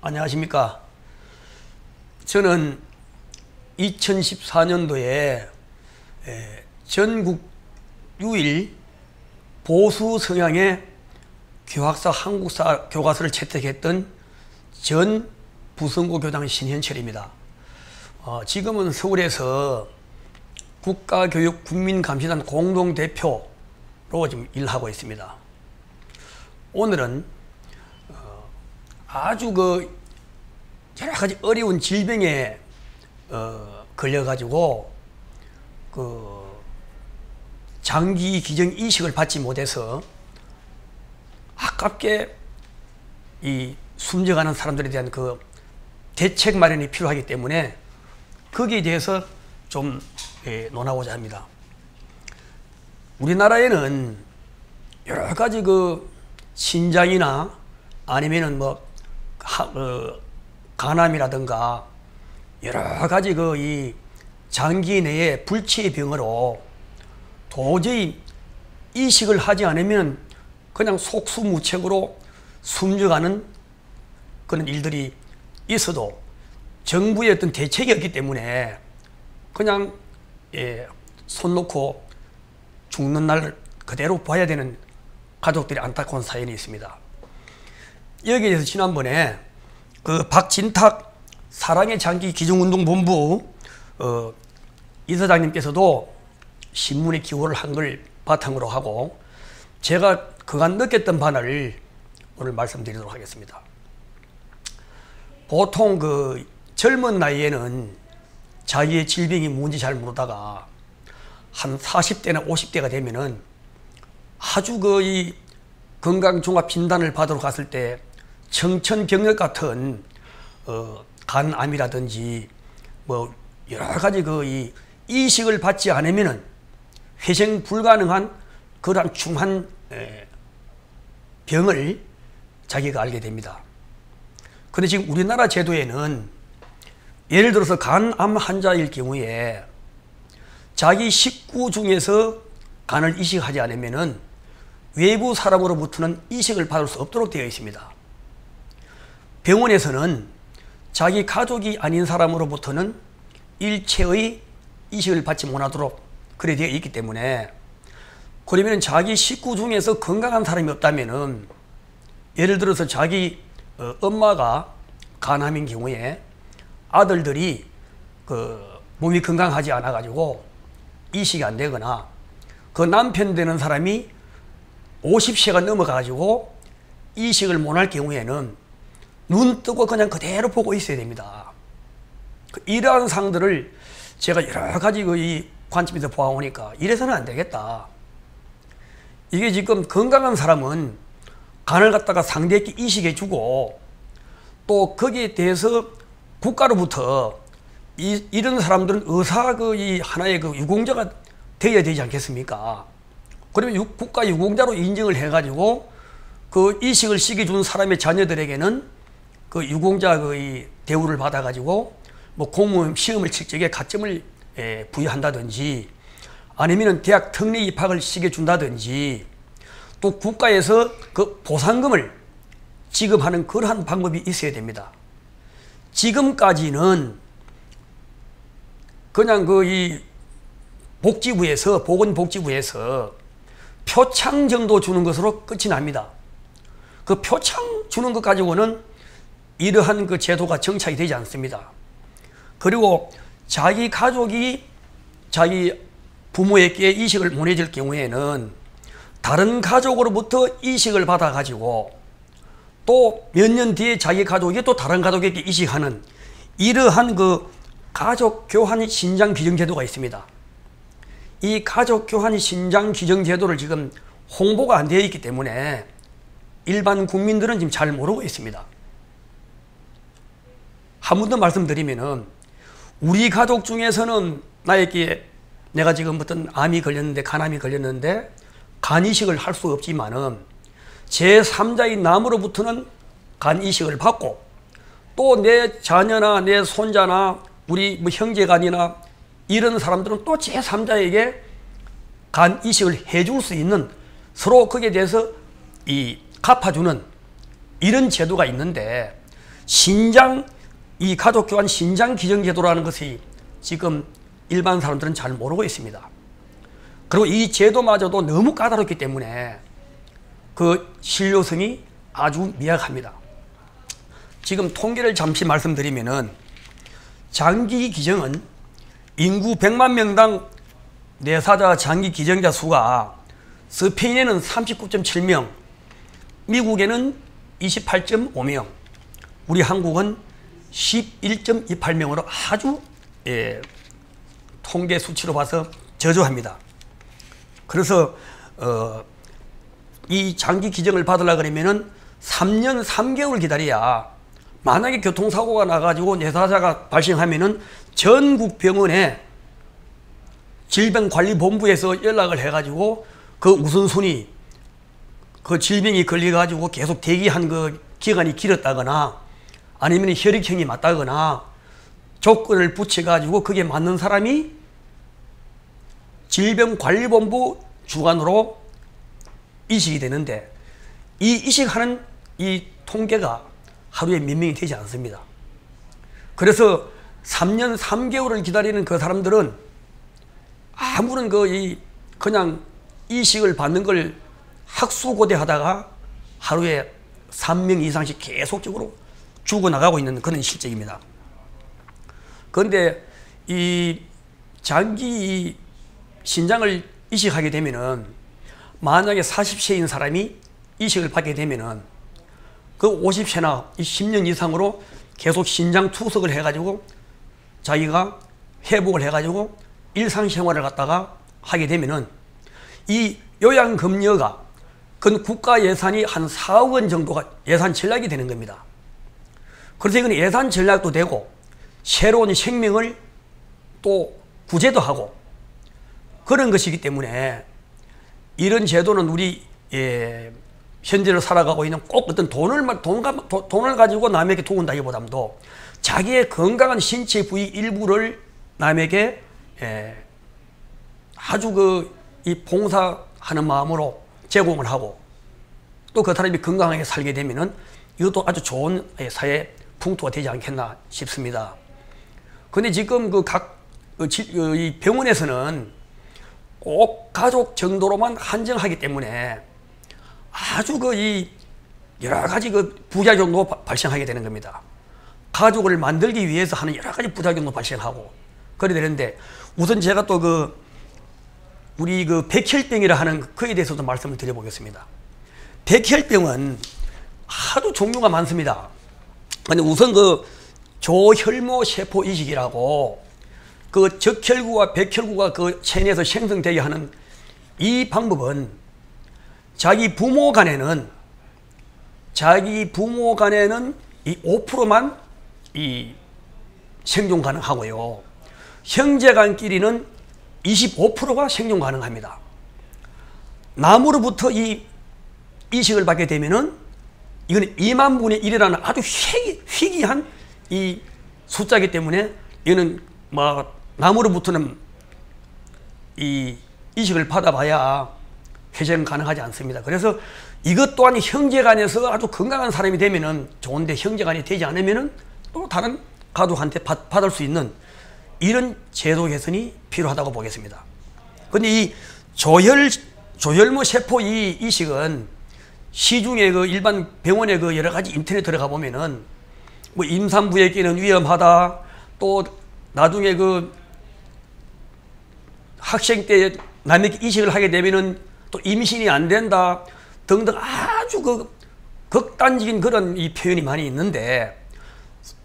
안녕하십니까. 저는 2014년도에 전국 유일 보수 성향의 교학사 한국사 교과서를 채택했던 전 부성고 교장 신현철입니다. 어, 지금은 서울에서 국가교육 국민감시단 공동대표로 지금 일하고 있습니다. 오늘은 어, 아주 그 여러 가지 어려운 질병에 어, 걸려가지고 그 장기 기증 이식을 받지 못해서 아깝게 이 숨져가는 사람들에 대한 그 대책 마련이 필요하기 때문에 거기에 대해서 좀 예, 논하고자 합니다. 우리나라에는 여러 가지 그 신장이나 아니면은 뭐 하, 어, 간암이라든가 여러 가지 그 이 장기 내에 불치의 병으로 도저히 이식을 하지 않으면 그냥 속수무책으로 숨져가는 그런 일들이 있어도 정부의 어떤 대책이 없기 때문에 그냥 예, 손 놓고 죽는 날 그대로 봐야 되는 가족들이 안타까운 사연이 있습니다. 여기에 대해서 지난번에 그 박진탁 사랑의 장기 기증운동본부 어, 이사장님께서도 신문에 기고를 한 걸 바탕으로 하고 제가 그간 느꼈던 바를 오늘 말씀드리도록 하겠습니다. 보통 그 젊은 나이에는 자기의 질병이 뭔지 잘 모르다가 한 40대나 50대가 되면은 아주 거의 건강종합 진단을 받으러 갔을 때 청천벽력 같은 어, 간암이라든지 뭐 여러 가지 그 이식을 받지 않으면은 회생 불가능한 그러한 중한 병을 자기가 알게 됩니다. 그런데 지금 우리나라 제도에는 예를 들어서 간암 환자일 경우에 자기 식구 중에서 간을 이식하지 않으면은 외부 사람으로부터는 이식을 받을 수 없도록 되어 있습니다. 병원에서는 자기 가족이 아닌 사람으로부터는 일체의 이식을 받지 못하도록 그래 되어 있기 때문에 그러면 자기 식구 중에서 건강한 사람이 없다면은 예를 들어서 자기 어, 엄마가 간암인 경우에 아들들이 그 몸이 건강하지 않아 가지고 이식이 안 되거나 그 남편 되는 사람이 50세가 넘어가 가지고 이식을 못할 경우에는 눈 뜨고 그냥 그대로 보고 있어야 됩니다. 그 이러한 상들을 제가 여러 가지 그이 관점에서 보아오니까 이래서는 안 되겠다. 이게 지금 건강한 사람은 간을 갖다가 상대에게 이식해 주고 또 거기에 대해서 국가로부터 이, 이런 사람들은 의사 그이 하나의 그 유공자가 되어야 되지 않겠습니까? 그러면 유, 국가 유공자로 인정을 해가지고 그 이식을 시켜준 사람의 자녀들에게는 그 유공자 그 대우를 받아가지고 뭐 공무원 시험을 칠 적에 가점을 예, 부여한다든지 아니면 대학 특례 입학을 시켜 준다든지 또 국가에서 그 보상금을 지급하는 그러한 방법이 있어야 됩니다. 지금까지는 그냥 그 이 복지부에서 보건복지부에서 표창 정도 주는 것으로 끝이 납니다. 그 표창 주는 것 가지고는 이러한 그 제도가 정착이 되지 않습니다. 그리고 자기 가족이 자기 부모에게 이식을 보내줄 경우에는 다른 가족으로부터 이식을 받아가지고 또 몇 년 뒤에 자기 가족이 또 다른 가족에게 이식하는 이러한 그 가족 교환 신장 기증 제도가 있습니다. 이 가족 교환 신장 기증 제도를 지금 홍보가 안 되어 있기 때문에 일반 국민들은 지금 잘 모르고 있습니다. 한 번 더 말씀드리면은 우리 가족 중에서는 나에게 내가 지금 어떤 암이 걸렸는데 간암이 걸렸는데 간 이식을 할 수 없지만은 제 3자인 남으로부터는 간 이식을 받고 또 내 자녀나 내 손자나 우리 뭐 형제간이나 이런 사람들은 또 제 3자에게 간 이식을 해줄 수 있는 서로 거기에 대해서 이 갚아주는 이런 제도가 있는데 신장 이 가족교환 신장 기증 제도라는 것이 지금 일반 사람들은 잘 모르고 있습니다. 그리고 이 제도마저도 너무 까다롭기 때문에 그 신뢰성이 아주 미약합니다. 지금 통계를 잠시 말씀드리면은 장기 기증은 인구 100만 명당 내사자 장기 기증자 수가 스페인에는 39.7명, 미국에는 28.5명, 우리 한국은 11.28명으로 아주 예, 통계 수치로 봐서 저조합니다. 그래서 어, 이 장기 기증을 받으려 그러면은 3년 3개월 기다려야 만약에 교통사고가 나가지고 내사자가 발생하면은 전국 병원에 질병관리본부에서 연락을 해가지고 그 우선순위 그 질병이 걸려가지고 계속 대기한 그 기간이 길었다거나 아니면 혈액형이 맞다거나 조건을 붙여가지고 그게 맞는 사람이 질병관리본부 주관으로 이식이 되는데 이 이식하는 이 통계가 하루에 몇 명이 되지 않습니다. 그래서 3년 3개월을 기다리는 그 사람들은 아무런 그 이 그냥 이식을 받는 걸 학수고대 하다가 하루에 3명 이상씩 계속적으로 죽어나가고 있는 그런 실정입니다. 그런데 이 장기 신장을 이식하게 되면은 만약에 40세인 사람이 이식을 받게 되면은 그 50세나 10년 이상으로 계속 신장 투석을 해가지고 자기가 회복을 해가지고 일상생활을 갖다가 하게 되면은 이 요양급여가 그 국가 예산이 한 4억 원 정도가 예산 전략이 되는 겁니다. 그래서 이건 예산 전략도 되고 새로운 생명을 또 구제도 하고 그런 것이기 때문에 이런 제도는 우리 예, 현재를 살아가고 있는 꼭 어떤 돈을 돈, 돈을 가지고 남에게 도운다기보다도 자기의 건강한 신체 부위 일부를 남에게 예, 아주 그 이 봉사하는 마음으로 제공을 하고 또 그 사람이 건강하게 살게 되면은 이것도 아주 좋은 예, 사회 풍토가 되지 않겠나 싶습니다. 근데 지금 그각 그, 그이 병원에서는 꼭 가족 정도로만 한정하기 때문에 아주 그 이 여러 가지 그 부작용도 발생하게 되는 겁니다. 가족을 만들기 위해서 하는 여러 가지 부작용도 발생하고 그래 되는데 우선 제가 또 그 우리 그 백혈병이라 하는 그에 대해서도 말씀을 드려보겠습니다. 백혈병은 하도 종류가 많습니다. 근데 우선 그 조혈모 세포 이식이라고 그 적혈구와 백혈구가 그 체내에서 생성되게 하는 이 방법은 자기 부모 간에는 자기 부모 간에는 이 5%만 이 생존 가능하고요. 형제 간끼리는 25%가 생존 가능합니다. 나무로부터 이 이식을 받게 되면은 이건 2만 분의 1이라는 아주 희귀, 희귀 한 이 숫자이기 때문에 이거는 뭐 나무로부터는 이 이식을 받아봐야 회생 가능하지 않습니다. 그래서 이것 또한 형제간에서 아주 건강한 사람이 되면은 좋은데 형제간이 되지 않으면은 또 다른 가족한테 받, 받을 수 있는 이런 제도 개선이 필요하다고 보겠습니다. 근데 이 조혈, 조혈모 세포 이 이식은 시중에 그 일반 병원에 그 여러 가지 인터넷 들어가 보면은 뭐 임산부에게는 위험하다 또 나중에 그 학생 때 남에게 이식을 하게 되면은 또 임신이 안 된다 등등 아주 그 극단적인 그런 이 표현이 많이 있는데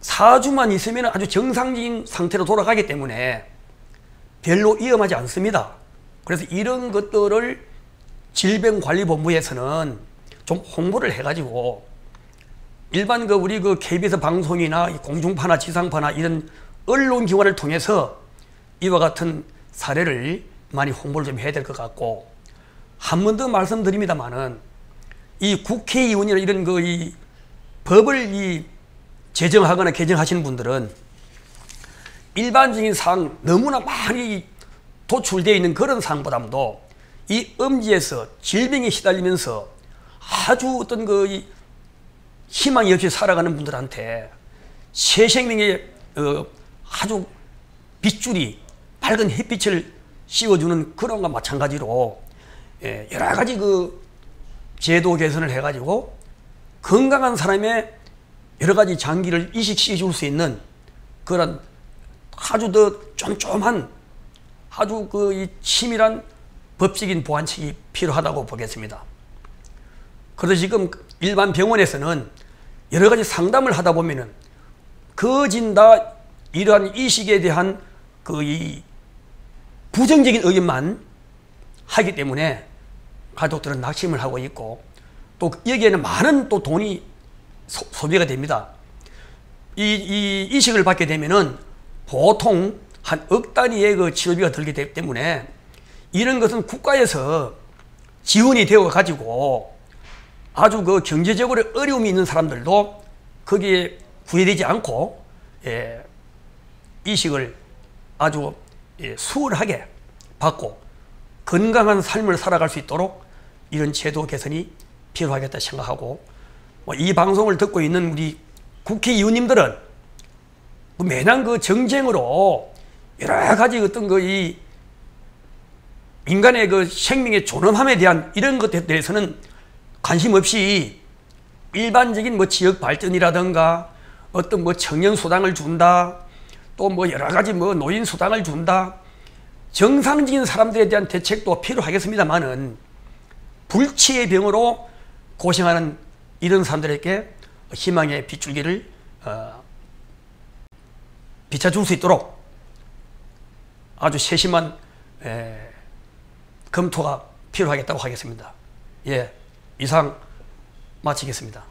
4주만 있으면 아주 정상적인 상태로 돌아가기 때문에 별로 위험하지 않습니다. 그래서 이런 것들을 질병관리본부에서는 좀 홍보를 해가지고 일반 그 우리 그 KBS 방송이나 공중파나 지상파나 이런 언론 기관을 통해서 이와 같은 사례를 많이 홍보를 좀 해야 될 것 같고 한 번 더 말씀드립니다만은 이 국회의원이나 이런 그 이 법을 이 제정하거나 개정하시는 분들은 일반적인 사항 너무나 많이 도출되어 있는 그런 사항보다도 이 음지에서 질병에 시달리면서 아주 어떤 그 희망이 없이 살아가는 분들한테 새 생명의 어, 아주 빗줄이 밝은 햇빛을 씌워주는 그런 것과 마찬가지로 예, 여러 가지 그 제도 개선을 해가지고 건강한 사람의 여러 가지 장기를 이식시켜 줄 수 있는 그런 아주 더 쫌쫌한 아주 그 이 치밀한 법적인 보완책이 필요하다고 보겠습니다. 그래서 지금 일반 병원에서는 여러 가지 상담을 하다 보면은 거진 다 이러한 이식에 대한 그 이 부정적인 의견만 하기 때문에 가족들은 낙심을 하고 있고 또 여기에는 많은 또 돈이 소, 비가 됩니다. 이, 이 이식을 받게 되면은 보통 한 억 단위의 그 치료비가 들기 때문에 이런 것은 국가에서 지원이 되어 가지고 아주 그 경제적으로 어려움이 있는 사람들도 거기에 구애되지 않고 예, 이식을 아주 예, 수월하게 받고 건강한 삶을 살아갈 수 있도록 이런 제도 개선이 필요하겠다 생각하고 뭐이 방송을 듣고 있는 우리 국회의원님들은 뭐 매년 그 정쟁으로 여러 가지 어떤 그 이 인간의 그 생명의 존엄함에 대한 이런 것에 대해서는 관심 없이 일반적인 뭐 지역 발전이라든가 어떤 뭐 청년 수당을 준다 또 뭐 여러 가지 뭐 노인 수당을 준다 정상적인 사람들에 대한 대책도 필요하겠습니다만은 불치의 병으로 고생하는 이런 사람들에게 희망의 빗줄기를 어, 비춰줄 수 있도록 아주 세심한 에, 검토가 필요하겠다고 하겠습니다. 예, 이상 마치겠습니다.